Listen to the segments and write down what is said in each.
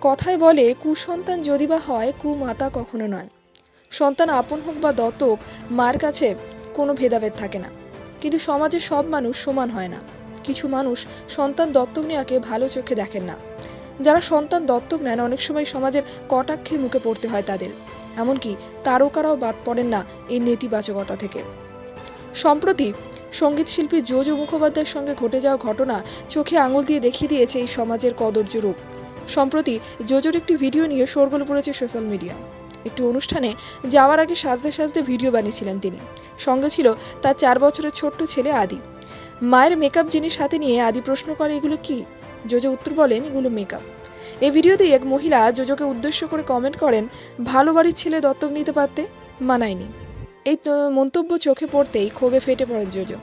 কথায় বলে, কুসন্তান যদি বা হয়, কুমাতা কখনো নয়। সন্তান আপন হোক বা দত্তক, মার কাছে কোনো ভেদাভেদ থাকে না। কিন্তু সমাজে সব মানুষ সমান হয় না। কিছু মানুষ সন্তান দত্তক নেওয়াকে ভালো চোখে দেখেন না। যারা সন্তান দত্তক নেন, অনেক সময় সমাজের কটাক্ষের মুখে পড়তে হয় তাদের। এমনকি তারকারাও বাদ পড়েন না এই নেতিবাচকতা থেকে। সম্প্রতি সংগীত শিল্পী জোজো মুখোপাধ্যায়ের সঙ্গে ঘটে যাওয়া ঘটনা চোখে আঙুল দিয়ে দেখিয়ে দিয়েছে এই সমাজের কদর্য রূপ। সম্প্রতি জোজোর একটি ভিডিও নিয়ে শোরগোল পড়েছে সোশ্যাল মিডিয়া। একটি অনুষ্ঠানে যাওয়ার আগে সাজতে সাজতে ভিডিও বানিয়েছিলেন তিনি। সঙ্গে ছিল তার চার বছরের ছোট্ট ছেলে আদি। মায়ের মেকআপ জিনিস হাতে নিয়ে আদি প্রশ্ন করে, এগুলো কি? জোজো উত্তর বলেন, এগুলো মেকআপ এই ভিডিওতে এক মহিলা জোজোকে উদ্দেশ্য করে কমেন্ট করেন, ভালো বাড়ির ছেলে দত্তক নিতে পারতে? মানায়নি। এই মন্তব্য চোখে পড়তেই ক্ষোভে ফেটে পড়েন জোজো।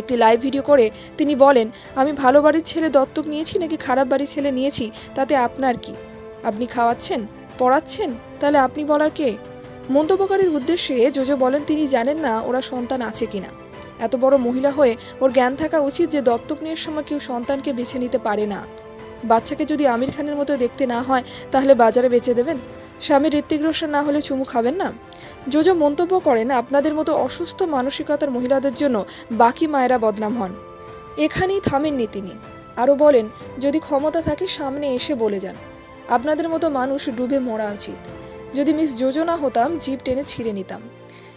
একটি লাইভ ভিডিও করে তিনি বলেন, আমি ভালো বাড়ির ছেলে দত্তক নিয়েছি নাকি খারাপ বাড়ির ছেলে নিয়েছি? তাতে আপনার কি? আপনি খাওয়াচ্ছেন? পড়াচ্ছেন? তাহলে আপনি বলার কে? মন্তব্যকারীর উদ্দেশ্যে জোজো বলেন, তিনি জানেন না ওরা সন্তান আছে কিনা। এত বড় মহিলা হয়ে ওর জ্ঞান থাকা উচিত যে দত্তক নেওয়ার সময় কেউ সন্তানকে বেছে নিতে পারে না। বাচ্চাকে যদি আমির খানের মতো দেখতে না হয়, তাহলে বাজারে বেচে দেবেন? স্বামী ঋত্বিক রোশন না হলে চুমু খাবেন না? জোজো মন্তব্য করেন, আপনাদের মতো অসুস্থ মানসিকতার মহিলাদের জন্য বাকি মায়েরা বদনাম হন। এখানেই থামেননি তিনি। আরও বলেন, যদি ক্ষমতা থাকে, সামনে এসে বলে যান। আপনাদের মতো মানুষ ডুবে মরা উচিত। যদি মিস যোজনা হতাম জিপ টেনে ছিঁড়ে নিতাম।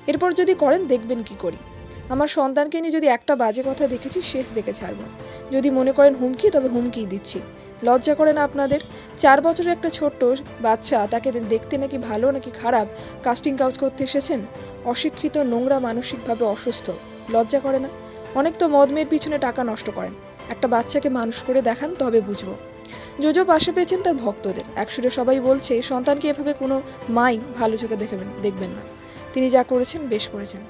এরপর যদি করেন, দেখবেন কি করি। আমার সন্তানকে নিয়ে যদি একটা বাজে কথা দেখেছি, শেষ দেখে ছাড়ব। যদি মনে করেন হুমকি, তবে হুমকি দিচ্ছি। লজ্জা করে না আপনাদের? চার বছরের একটা ছোট্ট বাচ্চা, তাকে দেখতে নাকি ভালো, নাকি খারাপ কাস্টিং কাউচ করতে এসেছেন? অশিক্ষিত, নোংরা, মানসিকভাবে অসুস্থ। লজ্জা করে না? অনেক তো মদ মেয়ের পিছনে টাকা নষ্ট করেন। একটা বাচ্চাকে মানুষ করে দেখান, তবে বুঝব। জোজো পাশে পেয়েছেন তার ভক্তদের। একসুরে সবাই বলছে, সন্তানকে এভাবে কোনো মাই ভালো চোখে দেখবেন দেখবেন না। তিনি যা করেছেন, বেশ করেছেন।